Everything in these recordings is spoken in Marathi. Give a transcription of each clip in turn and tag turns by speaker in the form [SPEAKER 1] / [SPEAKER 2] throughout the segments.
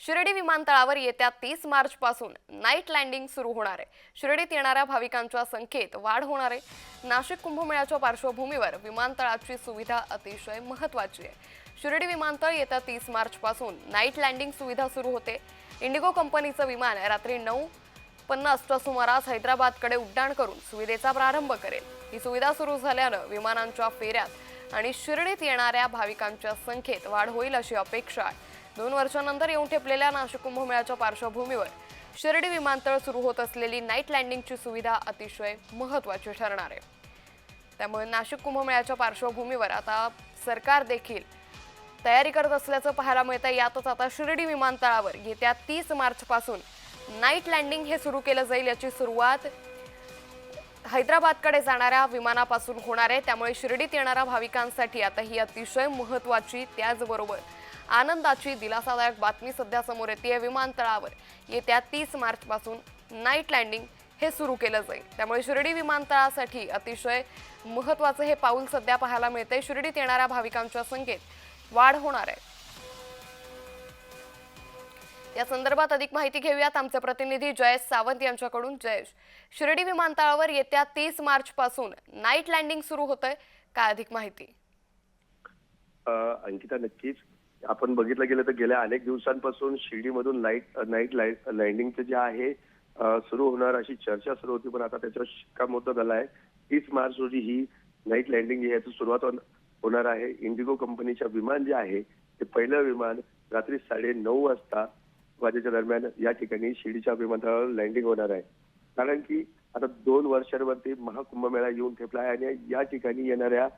[SPEAKER 1] शिर्डी विमानतळावर येत्या तीस मार्च पासून नाईट लँडिंग सुरू होणार आहे. शिर्डीत येणाऱ्या भाविकांच्या संख्येत वाढ होणार आहे. नाशिक कुंभमेळ्याच्या पार्श्वभूमीवर विमानतळाची सुविधा अतिशय महत्वाची आहे. शिर्डी विमानतळ येत्या तीस मार्च पासून नाईट लँडिंग सुविधा सुरू होते. इंडिगो कंपनीचं विमान रात्री नऊ पन्नासच्या सुमारास हैदराबादकडे उड्डाण करून सुविधेचा प्रारंभ करेल. ही सुविधा सुरू झाल्यानं विमानांच्या फेऱ्यात आणि शिर्डीत येणाऱ्या भाविकांच्या संख्येत वाढ होईल अशी अपेक्षा आहे. दोन वर्षानंतर येऊन ठेपलेल्या नाशिक कुंभमेळ्याच्या पार्श्वभूमीवर शिर्डी विमानतळ सुरू होत असलेली नाईट लँडिंगची सुविधा अतिशय महत्त्वाची ठरणार आहे. त्यामुळे नाशिक कुंभमेळ्याच्या पार्श्वभूमीवर आता सरकार देखील तयारी करत असल्याचं पाहायला मिळतं यातच आता शिर्डी विमानतळावर येत्या तीस मार्चपासून नाईट लँडिंग हे सुरू केलं जाईल याची सुरुवात हैदराबादकडे जाणाऱ्या विमानापासून होणार आहे. त्यामुळे शिर्डीत येणाऱ्या भाविकांसाठी आता ही अतिशय महत्त्वाची त्याचबरोबर आनंदाची दिलासादायक बातमी सध्या समोर येते विमानतळावर. येत्या तीस मार्च पासून नाईट लँडिंग हे सुरू केलं जाईल. त्यामुळे शिर्डी विमानतळासाठी अतिशय महत्त्वाचं हे पाऊल सध्या पाहायला मिळतंय. शिर्डीत येणाऱ्या भाविकांच्या संख्येत वाढ होणार आहे. या संदर्भात अधिक माहिती घेऊयात आमचे प्रतिनिधी जयेश सावंत यांच्याकडून. जयेश शिर्डी विमानतळावर येत्या तीस मार्च पासून नाईट लँडिंग सुरू होतंय. काय अधिक माहिती?
[SPEAKER 2] अंकिता नक्कीच. आपण बघितलं गेलं तर गेल्या अनेक दिवसांपासून शिर्डीमधून लाइट नाईट लाइट लँडिंगचं जे आहे सुरू होणार अशी चर्चा सुरू होती पण आता त्याच्यावर शिक्कामोर्तब झाला आहे तीस मार्च रोजी ही नाईट लँडिंग याची सुरुवात होणार आहे. इंडिगो कंपनीच्या विमान जे आहे ते पहिलं विमान रात्री साडे नऊ वाजता वाजेच्या दरम्यान या ठिकाणी शिर्डीच्या विमानतळावर लँडिंग होणार आहे. कारण की आता दोन वर्षांवरती महाकुंभमेळा येऊन ठेपला आहे आणि या ठिकाणी येणाऱ्या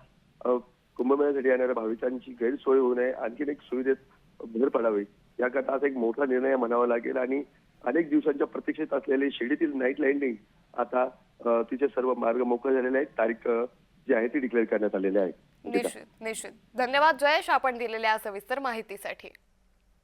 [SPEAKER 2] कुंभमेळ्यासाठी येणाऱ्या भाविकांची गैरसोय होऊ नये आणखीन एक सुविधेत भर पडावी. याकरता असा एक मोठा निर्णय म्हणावा लागेल आणि अनेक दिवसांच्या प्रतीक्षेत असलेली शिर्डीतील नाईट लँडिंग आता तिचे सर्व मार्ग मोकळे झालेले आहेत. तारीख जी आहे ती डिक्लेअर करण्यात आलेली आहे.
[SPEAKER 1] निश्चित निश्चित. धन्यवाद जयेश आपण दिलेल्या सविस्तर माहितीसाठी.